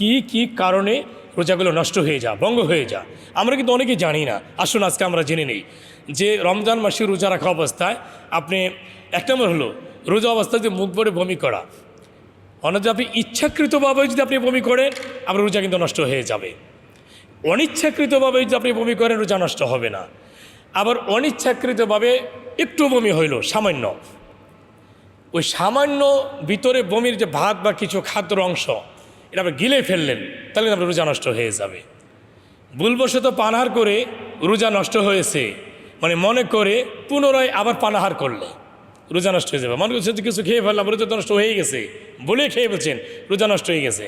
কি কি কারণে রোজাগুলো নষ্ট হয়ে যা, ভঙ্গ হয়ে যা? আমরা কিন্তু অনেকেই জানি না। আসুন, আজকে আমরা জেনে নিই যে রমজান মাসে রোজা রাখা অবস্থায় আপনি, এক নম্বর হলো, রোজা অবস্থায় যে মুখ ভরে বমি করা অন্য আপনি ইচ্ছাকৃতভাবে যদি আপনি বমি করেন, আপনার রোজা কিন্তু নষ্ট হয়ে যাবে। অনিচ্ছাকৃতভাবে যদি আপনি বমি করেন, রোজা নষ্ট হবে না। আবার অনিচ্ছাকৃতভাবে একটু বমি হইল, সামান্য। ওই সামান্য ভিতরে বমির যে ভাত বা কিছু খাদ্যর অংশ এটা আপনি গিলে ফেললেন, তাহলে আপনার রোজা নষ্ট হয়ে যাবে। ভুলবশত পানাহার করে রোজা নষ্ট হয়েছে মানে মনে করে পুনরায় আবার পানাহার করলে রোজা নষ্ট হয়ে যাবে। মনে করছে কিছু খেয়ে ফেললাম, রোজা নষ্ট হয়ে গেছে, বলে খেয়ে ফেলছেন, রোজা নষ্ট হয়ে গেছে।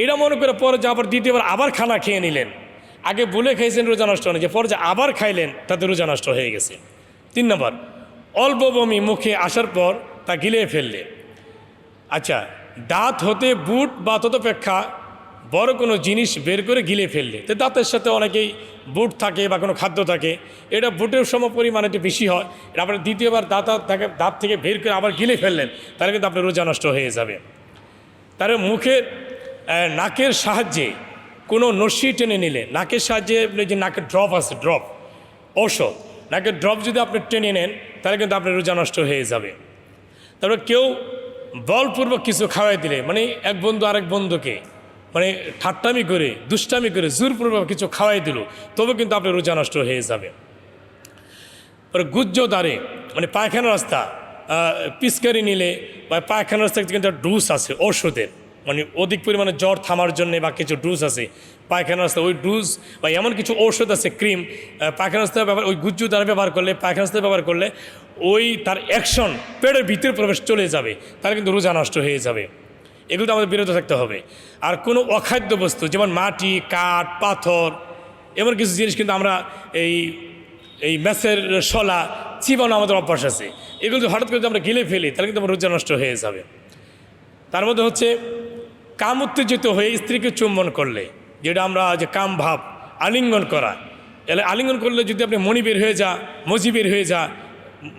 এটা মনে করে পরে যে আবার দ্বিতীয়বার আবার খানা খেয়ে নিলেন, আগে বলে খেয়েছেন রোজা নষ্ট হয়নি, যে পরে যে আবার খাইলেন, তাতে রোজা নষ্ট হয়ে গেছে। তিন নম্বর, অল্প বমি মুখে আসার পর তা গিলে ফেললে আচ্ছা দাঁত হতে বুট বা ততপেক্ষা বড় কোনো জিনিস বের করে গিলে ফেললে। তো দাঁতের সাথে অনেকেই বুট থাকে বা কোনো খাদ্য থাকে। এটা বুটের সম পরিমাণে একটু বেশি হয়। আপনার দ্বিতীয়বার দাঁত থাকে, দাঁত থেকে বের করে আবার গিলে ফেললেন, তাহলে কিন্তু আপনার রোজা নষ্ট হয়ে যাবে। তার মুখের নাকের সাহায্যে কোনো নস্যি টেনে নিলে, নাকের সাহায্যে যে নাকের ড্রপ আছে, ড্রপ, ঔষধ, নাকের ড্রপ যদি আপনি টেনে নেন, তাহলে কিন্তু আপনার রোজা নষ্ট হয়ে যাবে। তারপরে কেউ বলপূর্বক কিছু খাওয়াই দিলে মানে এক বন্ধু আরেক বন্ধুকে মানে ঠাট্টামি করে, দুষ্টামি করে, জোরপূর্বক কিছু খাওয়াই দিল, তবে কিন্তু আপনার রোজা নষ্ট হয়ে যাবে। গুজ্জ দ্বারে মানে পায়খানা রাস্তা পিচকারি নিলে, বা পায়খানা রাস্তা কিন্তু ডুস আছে ওষুধের মানে অধিক পরিমাণে জ্বর থামার জন্য বা কিছু ডুস আছে, পায়খানা রাস্তা ওই ডুস বা এমন কিছু ঔষধ আছে, ক্রিম পায়খানা রাস্তা ব্যবহার, ওই গুজ্জু দ্বারা ব্যবহার করলে, পায়খানা রাস্তায় ব্যবহার করলে ওই তার অ্যাকশন পেটের ভিতরে প্রবেশ চলে যাবে তাহলে কিন্তু রোজা নষ্ট হয়ে যাবে। এগুলো আমাদের বিরত থাকতে হবে। আর কোনো অখাদ্য বস্তু, যেমন মাটি, কাঠ, পাথর, এমন কিছু জিনিস কিন্তু আমরা এই এই ম্যাচের শলা, চিবানো আমাদের অভ্যাস আছে। এগুলো হঠাৎ করে আমরা গিলে ফেলি, তাহলে কিন্তু আমার রোজা নষ্ট হয়ে যাবে। তার মধ্যে হচ্ছে কাম উত্তেজিত হয়ে স্ত্রীকে চুম্বন করলে, যেটা আমরা যে কাম ভাব, আলিঙ্গন করা। এলে আলিঙ্গন করলে যদি আপনি মণি বের হয়ে যা মজি বের হয়ে যা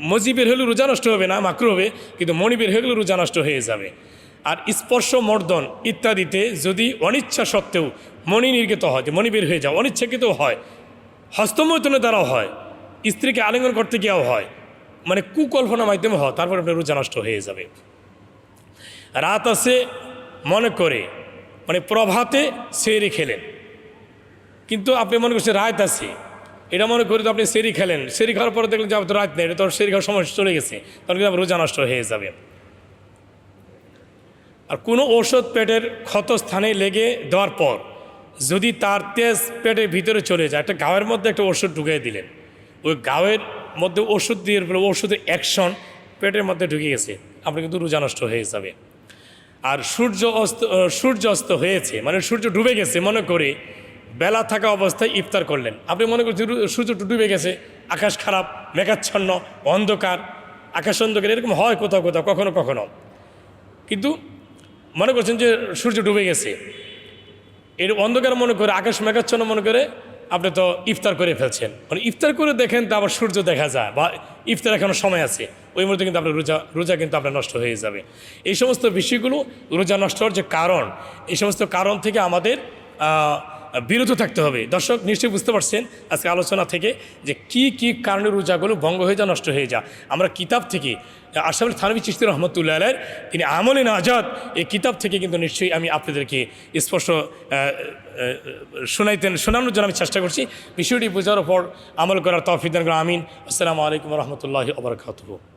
মজি বের হলে রোজা নষ্ট হবে না, মাকরু হবে, কিন্তু মণি বের হয়ে গেলে রোজা নষ্ট হয়ে যাবে। আর স্পর্শ, মর্দন ইত্যাদিতে যদি অনিচ্ছা সত্ত্বেও মণি নির্গত হয়, যে মণি বের হয়ে যাও, অনিচ্ছাকৃত হয় হস্তমৈতনের দ্বারাও হয়, স্ত্রীকে আলিঙ্গন করতে গিয়েও হয় মানে কুকল্পনা মাধ্যমে হয়, তারপর আপনার রোজা নষ্ট হয়ে যাবে। রাত আছে, মনে করে মানে প্রভাতে সেরে খেলেন। কিন্তু আপনি মনে করছেন রাত আছে এটা মনে করি তো আপনি সেরি খেলেন। সেরি খাওয়ার পরে দেখলেন যে আপনার রাত নেই। তখন সেরি খাওয়ার সময় চলে গেছে। তখন কিন্তু রোজা নষ্ট হয়ে যাবে। আর কোনো ঔষধ পেটের ক্ষত স্থানে লেগে দেওয়ার পর যদি তার তেজ পেটের ভিতরে চলে যায়, একটা গাওয়ের মধ্যে একটা ওষুধ ঢুকিয়ে দিলেন। ওই গাওয়ের মধ্যে ওষুধ দিয়ে ফেলে ওষুধের অ্যাকশন পেটের মধ্যে ঢুকে গেছে। আপনি কিন্তু রোজা নষ্ট হয়ে যাবে। আর সূর্য অস্ত সূর্য অস্ত হয়েছে মানে সূর্য ডুবে গেছে মনে করে বেলা থাকা অবস্থায় ইফতার করলেন। আপনি মনে করছেন সূর্য ডুবে গেছে, আকাশ খারাপ, মেঘাচ্ছন্ন, অন্ধকার, আকাশ অন্ধকার, এরকম হয় কোথাও কোথাও, কখনো কখনো। কিন্তু মনে করছেন যে সূর্য ডুবে গেছে। এর অন্ধকার মনে করে, আকাশ মেঘাচ্ছন্ন মনে করে আপনি তো ইফতার করে ফেলছেন। মানে ইফতার করে দেখেন তো আবার সূর্য দেখা যায় বা ইফতার এখনও সময় আছে। ওই মুহূর্তে কিন্তু আপনার রোজা রোজা কিন্তু আপনার নষ্ট হয়ে যাবে। এই সমস্ত বিষয়গুলো রোজা নষ্ট হওয়ার যে কারণ, এই সমস্ত কারণ থেকে আমাদের বিরত থাকতে হবে। দর্শক, নিশ্চয়ই বুঝতে পারছেন আজকে আলোচনা থেকে যে কি কি কারণে রোজাগুলো ভঙ্গ হয়ে যা নষ্ট হয়ে যা আমরা কিতাব থেকে আশাফুল থানবী চিস্তি রহমতুল্লাহ আলের তিনি আমলে নাজাদ এই কিতাব থেকে কিন্তু নিশ্চয়ই আমি আপনাদেরকে স্পষ্ট শোনাইতেন শোনানোর জন্য আমি চেষ্টা করছি। বিষয়টি বোঝার পর আমল করার তফিদান আমিন। আসসালামু আলাইকুম রহমতুল্লাহ আবরকাতহ